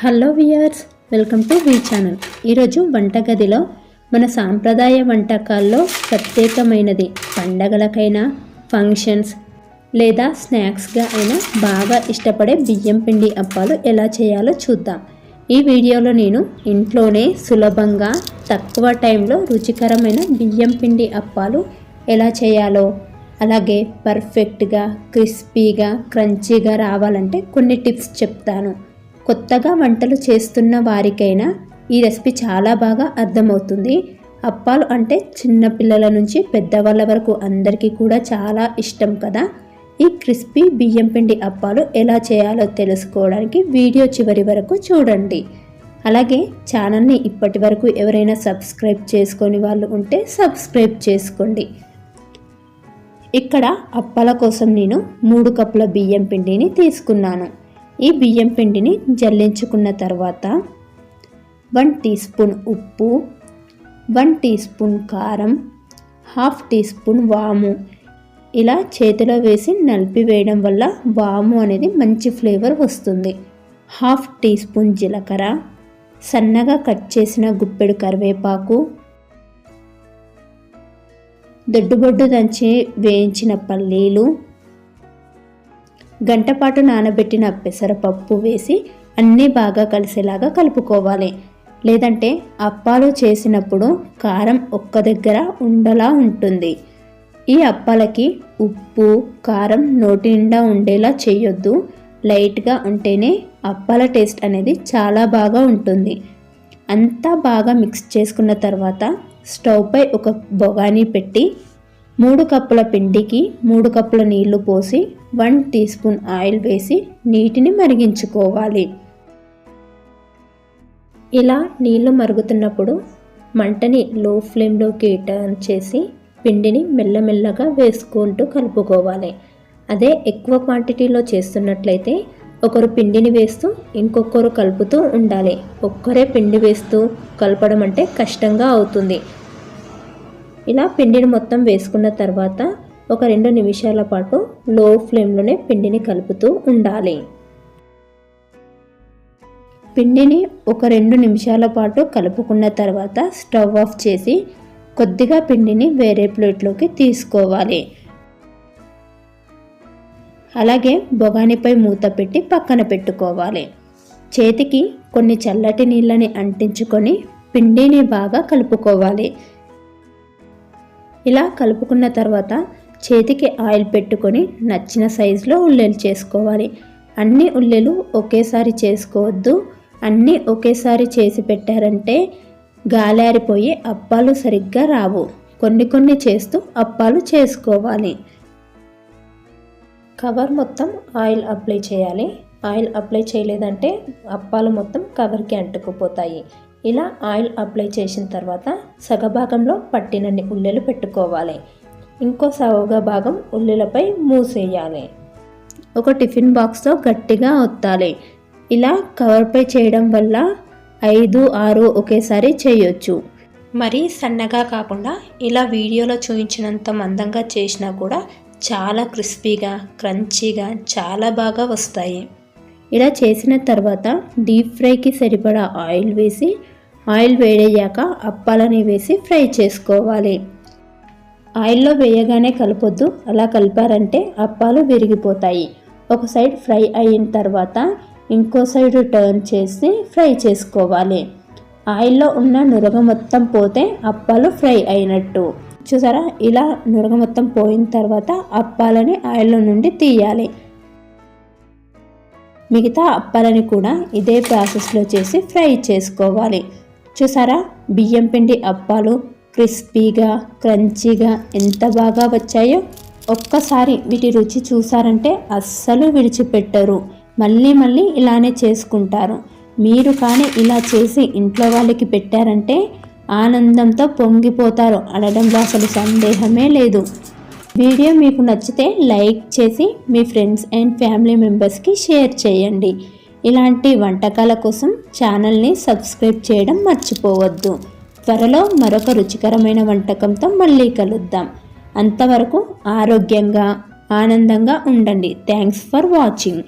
Hello viewers welcome to V channel. ఈరోజు వంటగదిలో మన సాంప్రదాయ వంటకాల్లో ప్రత్యేకమైనది పండగలకైనా ఫంక్షన్స్ లేదా స్నాక్స్గా అయినా బాగా ఇష్టపడే బియ్యం పిండి అప్పాలు ఎలా చేయాలో చూద్దాం. ఈ వీడియోలో నేను ఇంట్లోనే సులభంగా తక్కువ టైంలో రుచికరమైన బియ్యం పిండి అప్పాలు ఎలా చేయాలో అలాగే పర్ఫెక్ట్గా క్రిస్పీగా క్రంచీగా రావాలంటే కొన్ని టిప్స్ చెప్తాను. కొత్తగా వంటలు చేస్తున్న వారికైనా ఈ రెసిపీ చాలా బాగా అర్థమవుతుంది. అప్పాలు అంటే చిన్న పిల్లల నుంచి పెద్దవాళ్ళ వరకు అందరికీ కూడా చాలా ఇష్టం కదా. ఈ క్రిస్పీ బియ్యం పిండి అప్పాలు ఎలా చేయాలో తెలుసుకోవడానికి వీడియో చివరి వరకు చూడండి. అలాగే ఛానల్ని ఇప్పటి వరకు ఎవరైనా సబ్స్క్రైబ్ చేసుకొని వాళ్ళు ఉంటే సబ్స్క్రైబ్ చేసుకోండి. ఇక్కడ అప్పాల కోసం నేను మూడు కప్పుల బియ్యం పిండిని తీసుకున్నాను. ఈ బియ్యం పిండిని జల్లించుకున్న తర్వాత వన్ టీ స్పూన్ ఉప్పు వన్ టీ స్పూన్ కారం హాఫ్ టీ స్పూన్ వాము. ఇలా చేతిలో వేసి నలిపి వేయడం వల్ల వాము అనేది మంచి ఫ్లేవర్ వస్తుంది. హాఫ్ టీ స్పూన్ జీలకర్ర సన్నగా కట్ చేసిన గుప్పెడు కరివేపాకు దొడ్డుబొడ్డు దంచి వేయించిన పల్లీలు గంటపాటు నానబెట్టిన పెసరపప్పు వేసి అన్నీ బాగా కలిసేలాగా కలుపుకోవాలి. లేదంటే అప్పాలు చేసినప్పుడు కారం ఒక్క దగ్గర ఉండలా ఉంటుంది. ఈ అప్పాలకి ఉప్పు కారం నోటి నిండా ఉండేలా చేయొద్దు. లైట్గా ఉంటేనే అప్పాల టేస్ట్ అనేది చాలా బాగా ఉంటుంది. అంతా బాగా మిక్స్ చేసుకున్న తర్వాత స్టవ్పై ఒక బొగాని పెట్టి మూడు కప్పుల పిండికి మూడు కప్పుల నీళ్ళు పోసి వన్ టీ స్పూన్ ఆయిల్ వేసి నీటిని మరిగించుకోవాలి. ఇలా నీళ్ళు మరుగుతున్నప్పుడు మంటని లో ఫ్లేమ్లోకి టర్న్ చేసి పిండిని మెల్లమెల్లగా వేసుకుంటూ కలుపుకోవాలి. అదే ఎక్కువ క్వాంటిటీలో చేస్తున్నట్లయితే ఒకరు పిండిని వేస్తూ ఇంకొకరు కలుపుతూ ఉండాలి. ఒక్కరే పిండి వేస్తూ కలపడం అంటే కష్టంగా అవుతుంది. ఇలా పిండిని మొత్తం వేసుకున్న తర్వాత ఒక రెండు నిమిషాల పాటు లో ఫ్లేమ్లోనే పిండిని కలుపుతూ ఉండాలి. పిండిని ఒక రెండు నిమిషాల పాటు కలుపుకున్న తర్వాత స్టవ్ ఆఫ్ చేసి కొద్దిగా పిండిని వేరే ప్లేట్లోకి తీసుకోవాలి. అలాగే బొగానిపై మూత పెట్టి పక్కన పెట్టుకోవాలి. చేతికి కొన్ని చల్లటి నీళ్ళని అంటించుకొని పిండిని బాగా కలుపుకోవాలి. ఇలా కలుపుకున్న తర్వాత చేతికి ఆయిల్ పెట్టుకొని నచ్చిన సైజులో ఉల్లెలు చేసుకోవాలి. అన్ని ఉల్లెలు ఒకేసారి చేసుకోవద్దు. అన్నీ ఒకేసారి చేసి పెట్టారంటే గాలారిపోయి అప్పాలు సరిగ్గా రావు. కొన్ని కొన్ని చేస్తూ అప్పాలు చేసుకోవాలి. కవర్ మొత్తం ఆయిల్ అప్లై చేయాలి. ఆయిల్ అప్లై చేయలేదంటే అప్పాలు మొత్తం కవర్కి అంటుకుపోతాయి. ఇలా ఆయిల్ అప్లై చేసిన తర్వాత సగభాగంలో పట్టినన్ని ఉల్లెలు పెట్టుకోవాలి. ఇంకో సగ భాగం ఉల్లిలపై మూసేయాలి. ఒక టిఫిన్ బాక్స్తో గట్టిగా ఒత్తాలి. ఇలా కవర్పై చేయడం వల్ల ఐదు ఆరు ఒకేసారి చేయొచ్చు. మరి సన్నగా కాకుండా ఇలా వీడియోలో చూపించినంత మందంగా చేసినా కూడా చాలా క్రిస్పీగా క్రంచీగా చాలా బాగా వస్తాయి. ఇలా చేసిన తర్వాత డీప్ ఫ్రైకి సరిపడా ఆయిల్ వేసి ఆయిల్ వేడయ్యాక అప్పాలని వేసి ఫ్రై చేసుకోవాలి. ఆయిల్లో వేయగానే కలపొద్దు. అలా కలిపారంటే అప్పాలు విరిగిపోతాయి. ఒక సైడ్ ఫ్రై అయిన తర్వాత ఇంకో సైడ్ టర్న్ చేసి ఫ్రై చేసుకోవాలి. ఆయిల్లో ఉన్న నురగ మొత్తం పోతే అప్పాలు ఫ్రై అయినట్టు. చూసారా? ఇలా నురగ మొత్తం పోయిన తర్వాత అప్పాలని ఆయిల్లో నుండి తీయాలి. మిగతా అప్పాలని కూడా ఇదే ప్రాసెస్లో చేసి ఫ్రై చేసుకోవాలి. చూసారా? బియ్యం పిండి అప్పాలు క్రిస్పీగా క్రంచీగా ఎంత బాగా వచ్చాయో? ఒక్కసారి వీటి రుచి చూసారంటే అస్సలు విడిచిపెట్టరు. మళ్ళీ మళ్ళీ ఇలానే చేసుకుంటారు. మీరు కానీ ఇలా చేసి ఇంట్లో వాళ్ళకి పెట్టారంటే ఆనందంతో పొంగిపోతారు. అనడంలో అసలు సందేహమే లేదు. వీడియో మీకు నచ్చితే లైక్ చేసి మీ ఫ్రెండ్స్ అండ్ ఫ్యామిలీ మెంబర్స్కి షేర్ చేయండి. ఇలాంటి వంటకాల కోసం ఛానల్ని సబ్స్క్రైబ్ చేయడం మర్చిపోవద్దు. త్వరలో మరొక రుచికరమైన వంటకంతో మళ్ళీ కలుద్దాం. అంతవరకు ఆరోగ్యంగా ఆనందంగా ఉండండి. Thanks for watching.